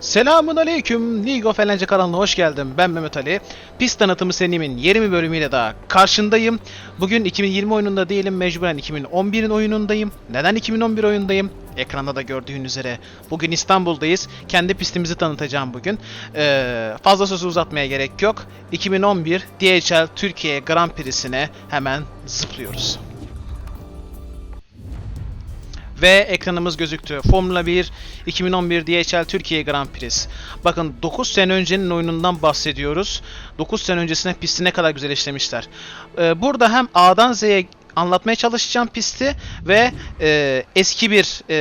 Selamun Aleyküm League of Eğlence kanalına hoş geldin. Ben Mehmet Ali. Pist tanıtımı serimin 20 bölümüyle daha karşındayım. Bugün 2020 oyununda değilim, mecburen 2011'in oyunundayım. Neden 2011 oyundayım? Ekranda da gördüğün üzere bugün İstanbul'dayız. Kendi pistimizi tanıtacağım bugün. Ee, fazla sözü uzatmaya gerek yok. 2011 DHL Türkiye Grand Prix'sine hemen zıplıyoruz. Ve ekranımız gözüktü. Formula 1 2011 DHL Türkiye Grand Prix. Bakın 9 sene öncenin oyunundan bahsediyoruz. 9 sene öncesine pisti ne kadar güzel işlemişler. Ee, burada hem A'dan Z'ye anlatmaya çalışacağım pisti ve e, eski bir e,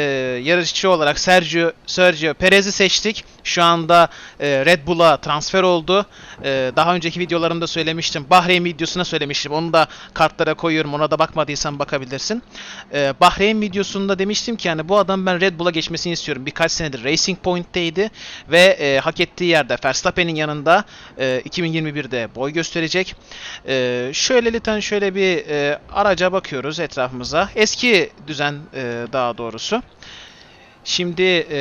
yarışçı olarak Sergio Sergio Perez'i seçtik. Şu anda e, Red Bull'a transfer oldu. E, daha önceki videolarımda söylemiştim. Bahreyn videosuna söylemiştim. Onu da kartlara koyuyorum. Ona da bakmadıysan bakabilirsin. E, Bahreyn videosunda demiştim ki yani bu adam ben Red Bull'a geçmesini istiyorum. Birkaç senedir Racing Point'teydi ve e, hak ettiği yerde Verstappen'in yanında e, 2021'de boy gösterecek. E, şöyle lütfen şöyle bir e, araca bakıyoruz etrafımıza. Eski düzen e, daha doğrusu. Şimdi e,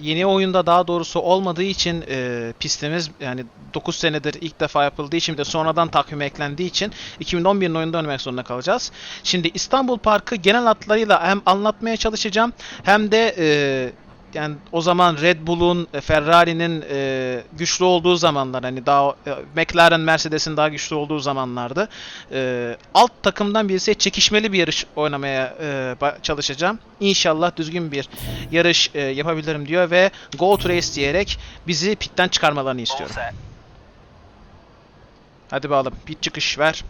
yeni oyunda daha doğrusu olmadığı için e, pistimiz yani 9 senedir ilk defa yapıldığı için de sonradan takvime eklendiği için 2011'in oyunda oynamak zorunda kalacağız. Şimdi İstanbul Parkı genel hatlarıyla hem anlatmaya çalışacağım hem de e, yani o zaman Red Bull'un, e, Ferrari'nin e, güçlü olduğu zamanlar hani daha e, McLaren, Mercedes'in daha güçlü olduğu zamanlardı. E, alt takımdan birisi çekişmeli bir yarış oynamaya e, çalışacağım. İnşallah düzgün bir yarış e, yapabilirim diyor ve Go to Race diyerek bizi pitten çıkarmalarını istiyorum. Hadi bakalım pit çıkış ver.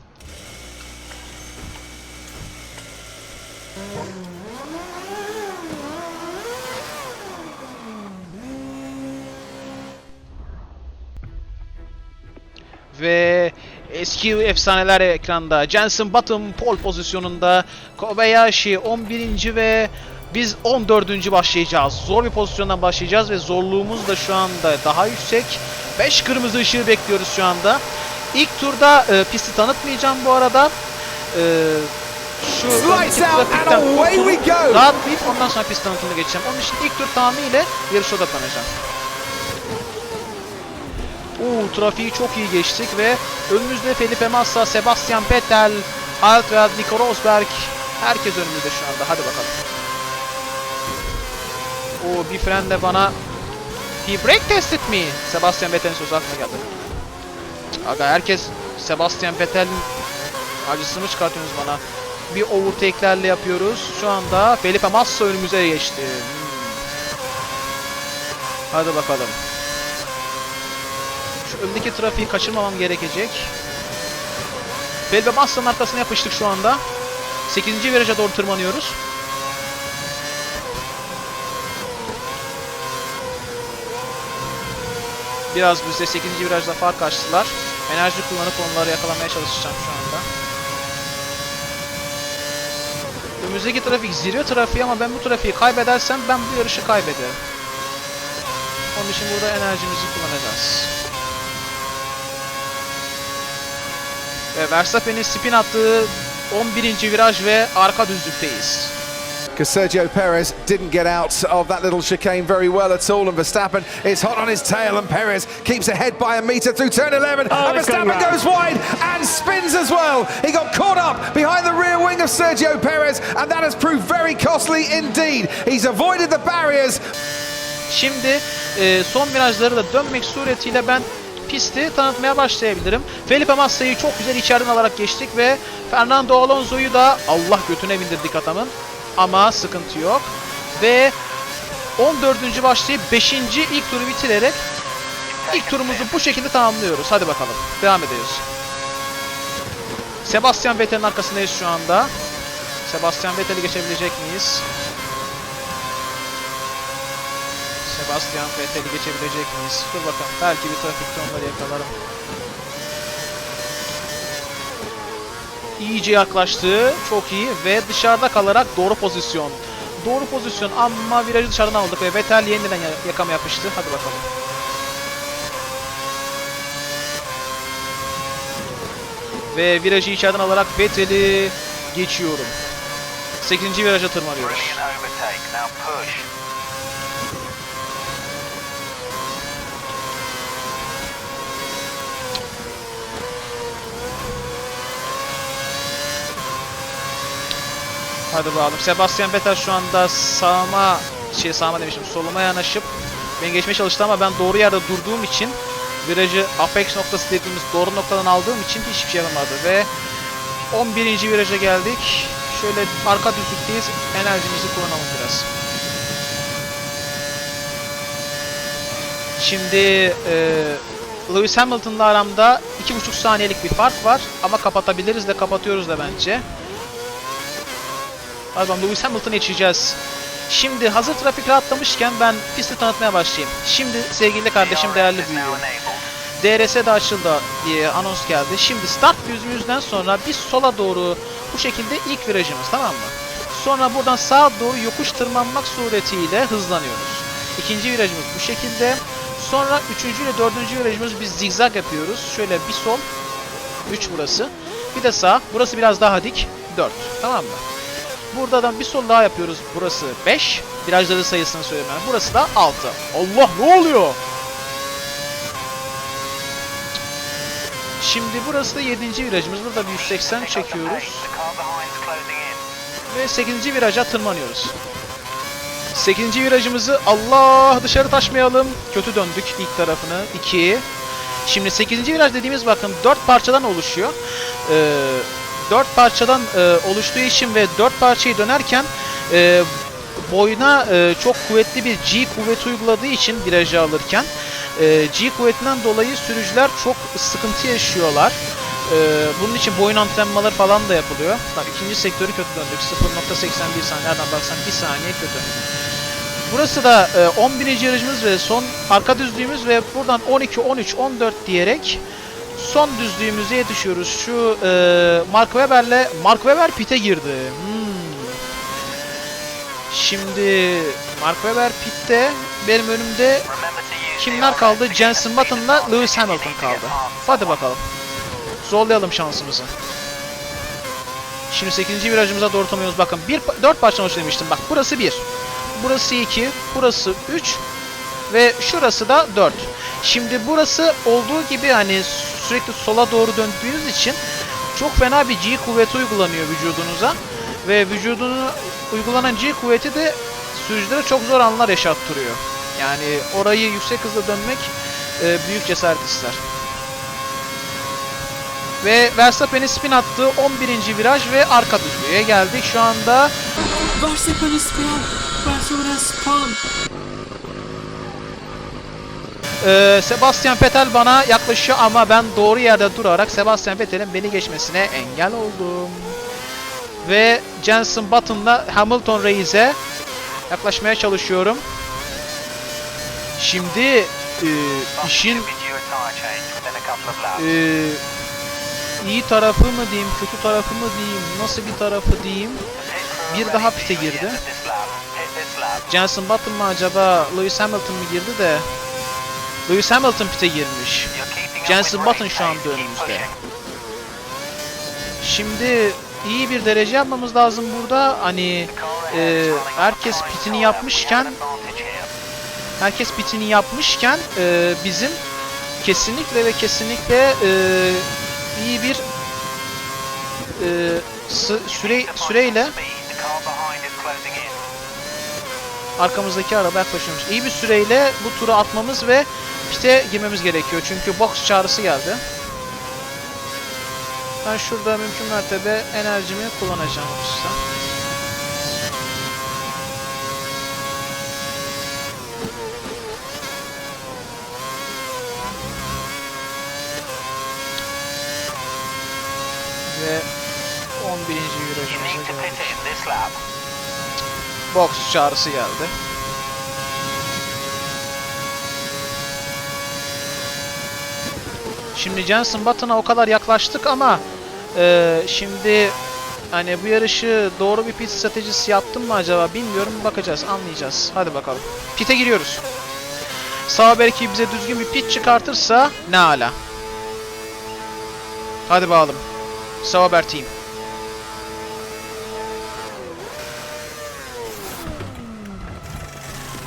Ve eski efsaneler ekranda. Jensen Button pole pozisyonunda. Kobayashi 11. ve biz 14. başlayacağız. Zor bir pozisyondan başlayacağız ve zorluğumuz da şu anda daha yüksek. 5 kırmızı ışığı bekliyoruz şu anda. İlk turda e, pisti tanıtmayacağım bu arada. E, şu trafikten kurtulup. Rahatlayıp ondan sonra pist tanıtımına geçeceğim. Onun için ilk tur tamamıyla yarışa odaklanacağım. Oo, trafiği çok iyi geçtik ve önümüzde Felipe Massa, Sebastian Vettel, Alfred Nico Rosberg. Herkes önümüzde şu anda. Hadi bakalım. Oo, bir fren de bana He brake tested me. Sebastian Vettel'in sözü aklıma geldi. Aga herkes Sebastian Vettel'in acısını çıkartıyorsunuz bana. Bir overtake'lerle yapıyoruz. Şu anda Felipe Massa önümüze geçti. Hmm. Hadi bakalım. Öndeki trafiği kaçırmamam gerekecek. Felipe Massa'nın arkasına yapıştık şu anda. 8. viraja doğru tırmanıyoruz. Biraz bize 8. virajda fark açtılar. Enerji kullanıp onları yakalamaya çalışacağım şu anda. Önümüzdeki trafik zirve trafiği ama ben bu trafiği kaybedersem ben bu yarışı kaybederim. Onun için burada enerjimizi kullanacağız. Ve Verstappen'in spin attığı 11. viraj ve arka düzlükteyiz. Because Sergio Perez didn't get out of that little chicane very well at all, and Verstappen is hot on his tail, and Perez keeps ahead by a metre through turn 11, and it's gone Verstappen goes wide and spins as well. He got caught up behind the rear wing of Sergio Perez, and that has proved very costly indeed. He's avoided the barriers. Şimdi e, son virajları da dönmek suretiyle ben pisti tanıtmaya başlayabilirim. Felipe Massa'yı çok güzel içeriden alarak geçtik ve Fernando Alonso'yu da Allah götüne bindirdik adamın. Ama sıkıntı yok. Ve 14. başlayıp 5. ilk turu bitirerek ilk turumuzu bu şekilde tamamlıyoruz. Hadi bakalım. Devam ediyoruz. Sebastian Vettel'in arkasındayız şu anda. Sebastian Vettel'i geçebilecek miyiz? Sebastian Vettel'i geçebilecek miyiz? Dur bakalım. Belki bir trafikte onları yakalarım. İyice yaklaştı. Çok iyi. Ve dışarıda kalarak doğru pozisyon. Doğru pozisyon ama virajı dışarıdan aldık ve Vettel yeniden ya- yakama yapıştı. Hadi bakalım. Ve virajı içeriden alarak Vettel'i geçiyorum. 8. viraja tırmanıyoruz. Brilliant overtake. Now push. Hadi bakalım. Sebastian Vettel şu anda sağıma şey sağıma demişim soluma yanaşıp beni geçmeye çalıştı ama ben doğru yerde durduğum için virajı apex noktası dediğimiz doğru noktadan aldığım için hiçbir şey yapamadı ve 11. viraja geldik. Şöyle arka düzlükteyiz. Enerjimizi kullanalım biraz. Şimdi e, Lewis Hamilton'la aramda 2,5 saniyelik bir fark var ama kapatabiliriz de kapatıyoruz da bence. Pardon Lewis Hamilton'ı geçeceğiz. Şimdi hazır trafik rahatlamışken ben pisti tanıtmaya başlayayım. Şimdi sevgili kardeşim değerli büyüğüm. DRS de açıldı diye anons geldi. Şimdi start düzümüzden sonra biz sola doğru bu şekilde ilk virajımız tamam mı? Sonra buradan sağa doğru yokuş tırmanmak suretiyle hızlanıyoruz. İkinci virajımız bu şekilde. Sonra üçüncü ile dördüncü virajımız biz zigzag yapıyoruz. Şöyle bir sol, 3 burası. Bir de sağ. Burası biraz daha dik. 4. Tamam mı? Buradan bir sol daha yapıyoruz. Burası 5. Virajları sayısını ben. Burası da 6. Allah ne oluyor? Şimdi burası da 7. virajımız. Burada bir 180 çekiyoruz. Ve 8. viraja tırmanıyoruz. 8. virajımızı Allah dışarı taşmayalım. Kötü döndük ilk tarafını. 2. Şimdi 8. viraj dediğimiz bakın 4 parçadan oluşuyor. Ee, 4 parçadan e, oluştuğu için ve 4 parçayı dönerken e, boyuna e, çok kuvvetli bir G kuvveti uyguladığı için virajı alırken e, G kuvvetinden dolayı sürücüler çok sıkıntı yaşıyorlar. E, bunun için boyun antrenmaları falan da yapılıyor. Bak ikinci sektörü kötü döndük. 0.81 saniye. Nereden baksan 1 saniye kötü. Burası da e, 11. yarışımız ve son arka düzlüğümüz ve buradan 12, 13, 14 diyerek son düzlüğümüze yetişiyoruz. Şu e, Mark Webber'le Mark Webber pite girdi. Hmm. Şimdi Mark Webber pitte benim önümde kimler kaldı? Jenson Button'la Lewis Hamilton kaldı. Hadi bakalım. Zorlayalım şansımızı. Şimdi 8. virajımıza doğru tanıyoruz. Bakın bir, 4 parça olmuş demiştim. Bak burası 1. Burası 2. Burası 3. Ve şurası da 4. Şimdi burası olduğu gibi hani sürekli sola doğru döndüğünüz için çok fena bir G kuvveti uygulanıyor vücudunuza. Ve vücudunu uygulanan G kuvveti de sürücülere çok zor anlar yaşattırıyor. Yani orayı yüksek hızla dönmek e, büyük cesaret ister. Ve Verstappen'in spin attığı 11. viraj ve arka düzlüğe geldik. Şu anda Verstappen is spawn. Verstappen is spawn. Ee, Sebastian Vettel bana yaklaşıyor ama ben doğru yerde durarak Sebastian Vettel'in beni geçmesine engel oldum. Ve Jenson Button'la Hamilton Reis'e yaklaşmaya çalışıyorum. Şimdi e, işin e, iyi tarafı mı diyeyim, kötü tarafı mı diyeyim, nasıl bir tarafı diyeyim. Bir daha pite girdi. Jenson Button mı acaba Lewis Hamilton mı girdi de Lewis Hamilton pite girmiş. Jenson Button şu anda önümüzde. Şimdi iyi bir derece yapmamız lazım burada. Hani e, herkes pitini yapmışken herkes pitini yapmışken e, bizim kesinlikle ve kesinlikle e, iyi bir e, süre süreyle arkamızdaki araba yaklaşıyormuş. İyi bir süreyle bu turu atmamız ve pite girmemiz gerekiyor. Çünkü box çağrısı geldi. Ben şurada mümkün mertebe enerjimi kullanacağım usta. Ve 11. virajımıza geldik. Box çağrısı geldi. Şimdi Jenson Button'a o kadar yaklaştık ama e, şimdi hani bu yarışı doğru bir pit stratejisi yaptım mı acaba bilmiyorum bakacağız anlayacağız. Hadi bakalım. Pit'e giriyoruz. Sağ belki bize düzgün bir pit çıkartırsa ne ala. Hadi bakalım. Sauber Team.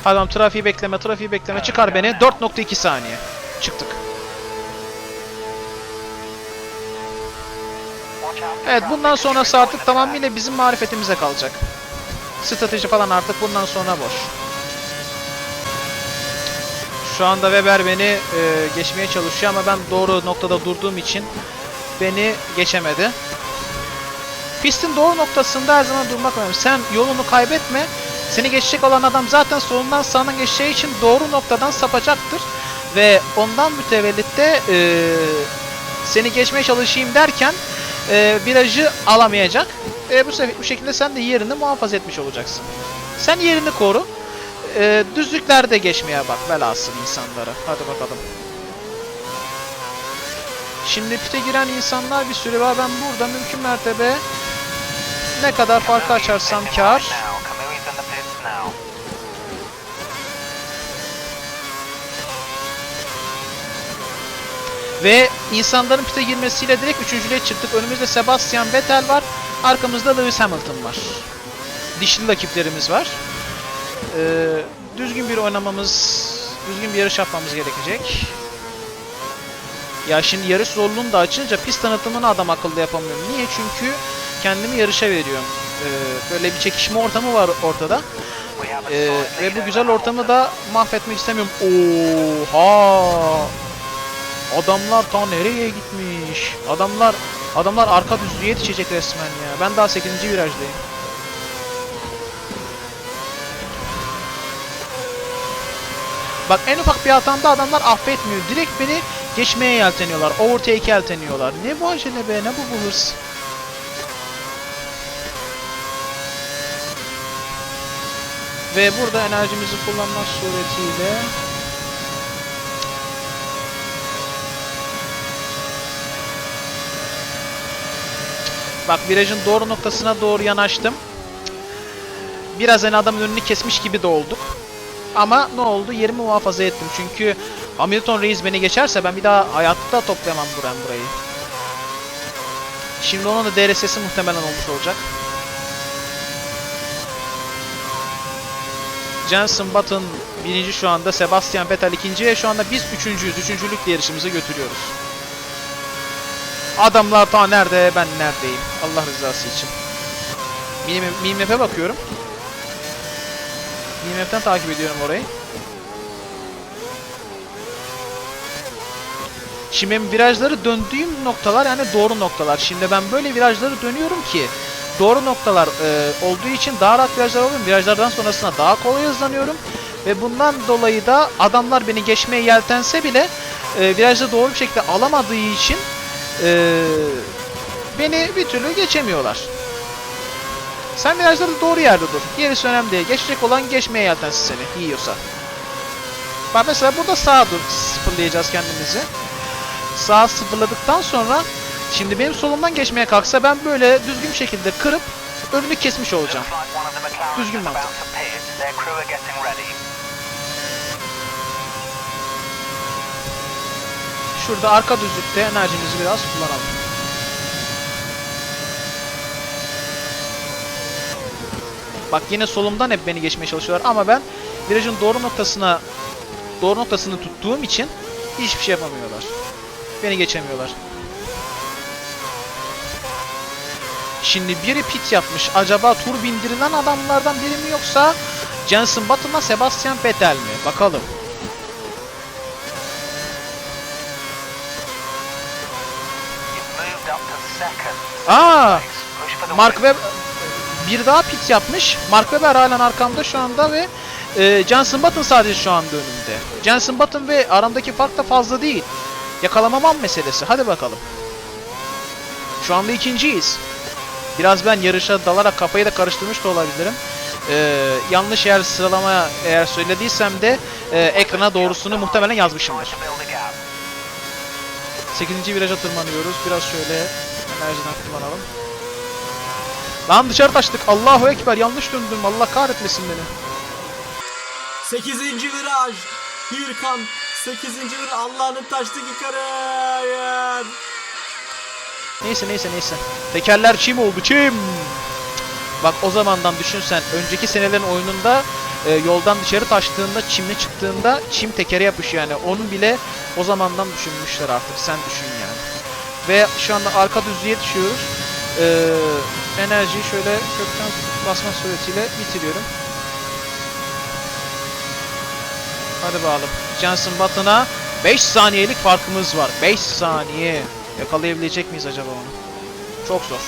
Adam trafiği bekleme, trafiği bekleme. Çıkar beni. 4.2 saniye. Çıktık. Evet bundan sonrası artık tamamıyla bizim marifetimize kalacak. Strateji falan artık bundan sonra boş. Şu anda Weber beni e, geçmeye çalışıyor ama ben doğru noktada durduğum için beni geçemedi. Pistin doğru noktasında her zaman durmak önemli. Sen yolunu kaybetme. Seni geçecek olan adam zaten solundan sağından geçeceği için doğru noktadan sapacaktır. Ve ondan mütevellit de e, seni geçmeye çalışayım derken e, virajı alamayacak. E, bu, bu şekilde sen de yerini muhafaza etmiş olacaksın. Sen yerini koru. E, düzlüklerde geçmeye bak velhasıl insanlara. Hadi bakalım. Şimdi pite giren insanlar bir sürü var. Ben burada mümkün mertebe ne kadar farkı açarsam kar. Ve insanların pite girmesiyle direkt üçüncülüğe çıktık. Önümüzde Sebastian Vettel var. Arkamızda Lewis Hamilton var. Dişli rakiplerimiz var. Ee, düzgün bir oynamamız, düzgün bir yarış yapmamız gerekecek. Ya şimdi yarış zorluğunu da açınca pist tanıtımını adam akıllı yapamıyorum. Niye? Çünkü kendimi yarışa veriyorum. Ee, böyle bir çekişme ortamı var ortada. Ee, ve bu güzel ortamı da mahvetmek istemiyorum. Oha! Adamlar ta nereye gitmiş? Adamlar adamlar arka düzlüğe yetişecek resmen ya. Ben daha 8. virajdayım. Bak en ufak bir hatamda adamlar affetmiyor. Direkt beni geçmeye yelteniyorlar. Overtake'e yelteniyorlar. Ne bu acele be? Ne bu bu hırs? Ve burada enerjimizi kullanmak suretiyle Bak virajın doğru noktasına doğru yanaştım. Biraz hani adamın önünü kesmiş gibi de olduk. Ama ne oldu? Yerimi muhafaza ettim. Çünkü Hamilton Reis beni geçerse ben bir daha hayatta toplayamam buran burayı. Şimdi onun da DRS'si muhtemelen olmuş olacak. Jenson Button birinci şu anda, Sebastian Vettel ikinci ve şu anda biz üçüncüyüz. Üçüncülükle yarışımızı götürüyoruz. Adamlar ta nerede, ben neredeyim? Allah rızası için. Mini- Minimap'e bakıyorum. Minimap'ten takip ediyorum orayı. Şimdi virajları döndüğüm noktalar yani doğru noktalar. Şimdi ben böyle virajları dönüyorum ki doğru noktalar e, olduğu için daha rahat virajlar alıyorum. Virajlardan sonrasında daha kolay hızlanıyorum. Ve bundan dolayı da adamlar beni geçmeye yeltense bile e, virajda doğru bir şekilde alamadığı için e, beni bir türlü geçemiyorlar. Sen virajlarda doğru yerde dur. Gerisi önemli değil. Geçecek olan geçmeye yeltensin seni yiyorsa. Bak mesela burada sağa dur. Sıfırlayacağız kendimizi. Sağa sıfırladıktan sonra şimdi benim solumdan geçmeye kalksa ben böyle düzgün şekilde kırıp önünü kesmiş olacağım. Düzgün mantık. Şurada arka düzlükte enerjimizi biraz kullanalım. Bak yine solumdan hep beni geçmeye çalışıyorlar ama ben virajın doğru noktasına doğru noktasını tuttuğum için hiçbir şey yapamıyorlar. Beni geçemiyorlar. Şimdi biri pit yapmış. Acaba tur bindirilen adamlardan biri mi yoksa Jenson Button'la Sebastian Vettel mi? Bakalım. Aa, Mark Webber bir daha pit yapmış. Mark Webber halen arkamda şu anda ve e, Jenson Button sadece şu anda önümde. Jenson Button ve aramdaki fark da fazla değil. Yakalamamam meselesi. Hadi bakalım. Şu anda ikinciyiz. Biraz ben yarışa dalarak kafayı da karıştırmış da olabilirim. Ee, yanlış eğer sıralama eğer söylediysem de e, ekrana doğrusunu muhtemelen yazmışımdır. 8. viraja tırmanıyoruz. Biraz şöyle enerjiden kullanalım. Lan dışarı taştık. Allahu Ekber yanlış döndüm. Allah kahretmesin beni. 8. viraj. Hirkan 8. viraj. Allah'ın taştık yukarı. Hayır. Neyse neyse neyse. Tekerler çim oldu çim. Bak o zamandan düşünsen önceki senelerin oyununda e, yoldan dışarı taştığında çimle çıktığında çim tekere yapışıyor yani onu bile o zamandan düşünmüşler artık sen düşün yani. Ve şu anda arka düzlüğe düşüyoruz. Ee, enerjiyi şöyle kökten basma suretiyle bitiriyorum. Hadi bakalım. Jensen Button'a 5 saniyelik farkımız var. 5 saniye. Yakalayabilecek miyiz acaba onu? Çok zor.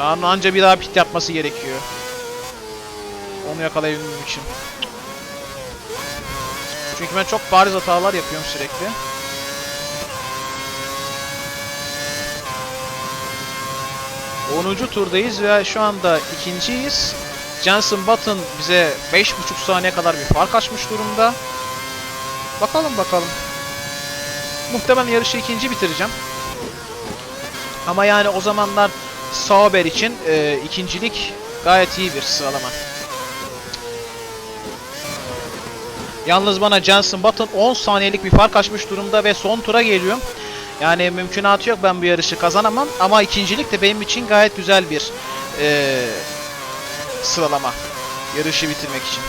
An- Anca bir daha pit yapması gerekiyor. Onu yakalayabilmem için. Çünkü ben çok bariz hatalar yapıyorum sürekli. Onuncu turdayız ve şu anda ikinciyiz. Jensen Button bize 5,5 saniye kadar bir fark açmış durumda. Bakalım bakalım. Muhtemelen yarışı ikinci bitireceğim. Ama yani o zamanlar Sauber için e, ikincilik gayet iyi bir sıralama. Yalnız bana Jensen Button 10 saniyelik bir fark açmış durumda ve son tura geliyorum. Yani mümkünatı yok ben bu yarışı kazanamam ama ikincilik de benim için gayet güzel bir e, sıralama. Yarışı bitirmek için.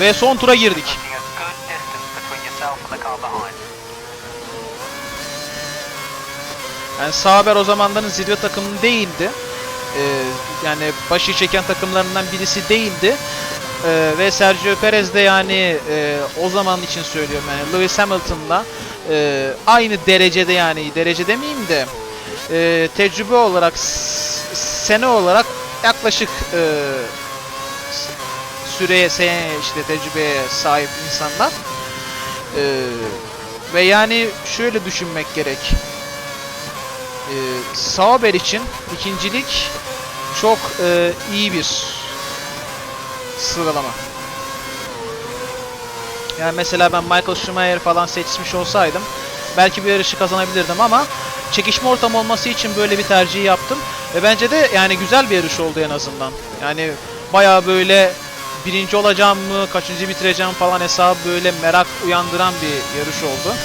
Ve son tura girdik. Yani Sauber o zamanların zirve takımı değildi. Ee, yani başı çeken takımlarından birisi değildi. Ee, ve Sergio Perez de yani e, o zaman için söylüyorum yani Lewis Hamilton'la e, aynı derecede yani derece demeyeyim de e, tecrübe olarak sene olarak yaklaşık e, süreye işte tecrübeye sahip insanlar. E, ve yani şöyle düşünmek gerek e, Sauber için ikincilik çok e, iyi bir sıralama. Yani mesela ben Michael Schumacher falan seçmiş olsaydım belki bir yarışı kazanabilirdim ama çekişme ortamı olması için böyle bir tercih yaptım. Ve bence de yani güzel bir yarış oldu en azından. Yani bayağı böyle birinci olacağım mı, kaçıncı bitireceğim falan hesabı böyle merak uyandıran bir yarış oldu.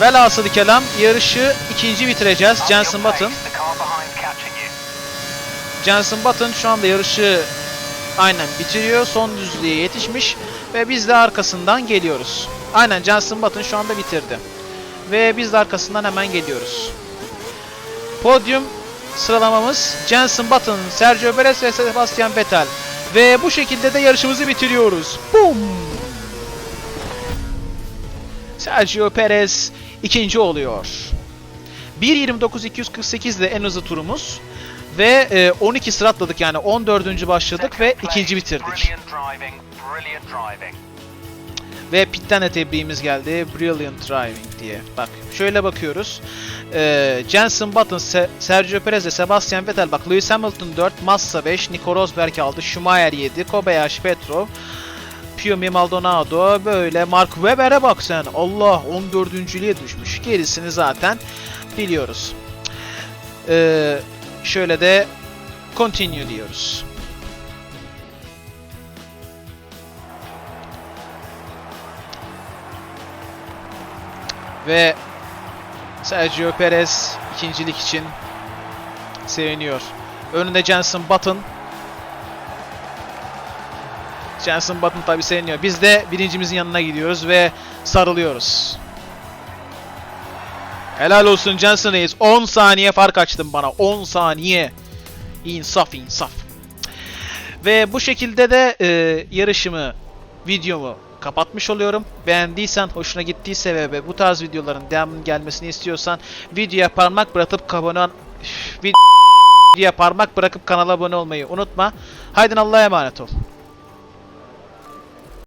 Velhasılı kelam yarışı ikinci bitireceğiz. Jensen Button. Jensen Button şu anda yarışı aynen bitiriyor. Son düzlüğe yetişmiş ve biz de arkasından geliyoruz. Aynen Jensen Button şu anda bitirdi. Ve biz de arkasından hemen geliyoruz. Podyum sıralamamız Jensen Button, Sergio Perez ve Sebastian Vettel. Ve bu şekilde de yarışımızı bitiriyoruz. Boom! Sergio Perez ikinci oluyor. 1.29.248 de en hızlı turumuz. Ve e, 12 sıra atladık yani 14. başladık ve ikinci bitirdik. Ve pitten de tebriğimiz geldi. Brilliant driving diye. Bak şöyle bakıyoruz. Ee, Jensen Button, Se- Sergio Perez Sebastian Vettel. Bak Lewis Hamilton 4, Massa 5, Nico Rosberg aldı. Schumacher 7, Kobayashi Petrov, Piumi Maldonado böyle. Mark Webber'e bak sen. Allah 14.lüğe düşmüş. Gerisini zaten biliyoruz. Ee, şöyle de continue diyoruz. Ve Sergio Perez ikincilik için seviniyor. Önünde Jensen Button. Jensen Button tabi seviniyor. Biz de birincimizin yanına gidiyoruz ve sarılıyoruz. Helal olsun Jensen Reis. 10 saniye fark açtın bana. 10 saniye. İnsaf insaf. Ve bu şekilde de e, yarışımı, videomu kapatmış oluyorum. Beğendiysen, hoşuna gittiyse ve- bu tarz videoların devamının gelmesini istiyorsan videoya parmak bırakıp abone videoya parmak bırakıp kanala abone olmayı unutma. Haydi Allah'a emanet ol.